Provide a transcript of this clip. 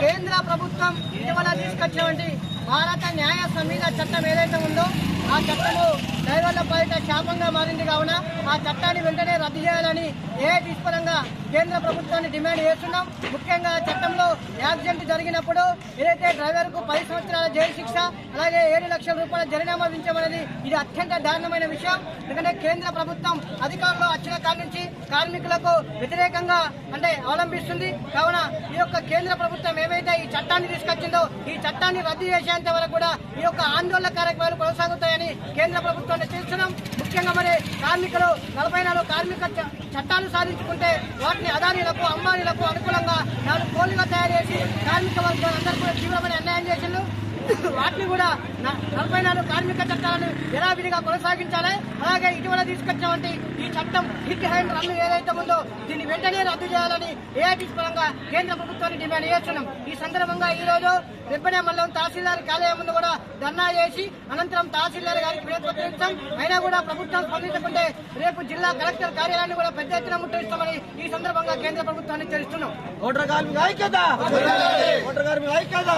కేంద్ర ప్రభుత్వం ఇటీవల తీసుకొచ్చినటువంటి భారత న్యాయ సంహిత చట్టం ఏదైతే ఉందో ఆ చట్టము డ్రైవర్ల బయట శాపంగా మారింది కావున ఆ చట్టాన్ని వెంటనే రద్దు చేయాలని ఏ పరంగా కేంద్ర ప్రభుత్వాన్ని డిమాండ్ చేస్తున్నాం. ముఖ్యంగా చట్టంలో యాక్సిడెంట్ జరిగినప్పుడు ఏదైతే డ్రైవర్కు పది సంవత్సరాల జైలు శిక్ష అలాగే ఏడు లక్షల రూపాయల జరినామా విధించమనేది ఇది అత్యంత దారుణమైన విషయం. ఎందుకంటే కేంద్ర ప్రభుత్వం అధికారంలో వచ్చిన కాడి నుంచి కార్మికులకు వ్యతిరేకంగా అంటే అవలంబిస్తుంది. కావున ఈ యొక్క కేంద్ర ప్రభుత్వం ఏవైతే ఈ చట్టాన్ని తీసుకొచ్చిందో ఈ చట్టాన్ని రద్దు చేసేంత వరకు కూడా ఈ యొక్క ఆందోళన కార్యక్రమాలు కొనసాగుతాయని కేంద్ర ప్రభుత్వాన్ని చేస్తున్నాం. ముఖ్యంగా మరి కార్మికులు నలభై నాలుగు కార్మిక చట్టాలు సాధించుకుంటే వాటిని అదానీలకు అంబానీలకు అనుకూలంగా నాలుగు కోళ్ళుగా తయారు చేసి కార్మిక వర్గాలందరూ కూడా తీవ్రమైన అన్యాయం చేసిండ్రు. వాటిని కూడా నలభై నాలుగు కార్మిక చట్టాలను యథావిధిగా కొనసాగించాలి. అలాగే ఇటీవల తీసుకొచ్చినటువంటి ఈ చట్టం హిట్ హ్యాండ్ రన్ను ఏదైతే ఉందో దీన్ని వెంటనే రద్దు చేయాలని ఏఐటీ పరంగా కేంద్ర ప్రభుత్వాన్ని డిమాండ్ చేస్తున్నాం. ఈ సందర్భంగా ఈ రోజు రెబ్బనే మండలం తహసీల్దార్ కార్యాలయం ముందు కూడా ధర్నా చేసి అనంతరం తహసీల్దార్ గారికి ఇచ్చాం. అయినా కూడా ప్రభుత్వం స్పందించకుంటే రేపు జిల్లా కలెక్టర్ కార్యాలయాన్ని కూడా పెద్ద ఎత్తున ముట్టడిస్తామని ఈ సందర్భంగా కేంద్ర ప్రభుత్వాన్ని హెచ్చరిస్తున్నాం. ఓటర్ కార్మిక ఐక్యత! ఓటర్ కార్మిక ఐక్యత!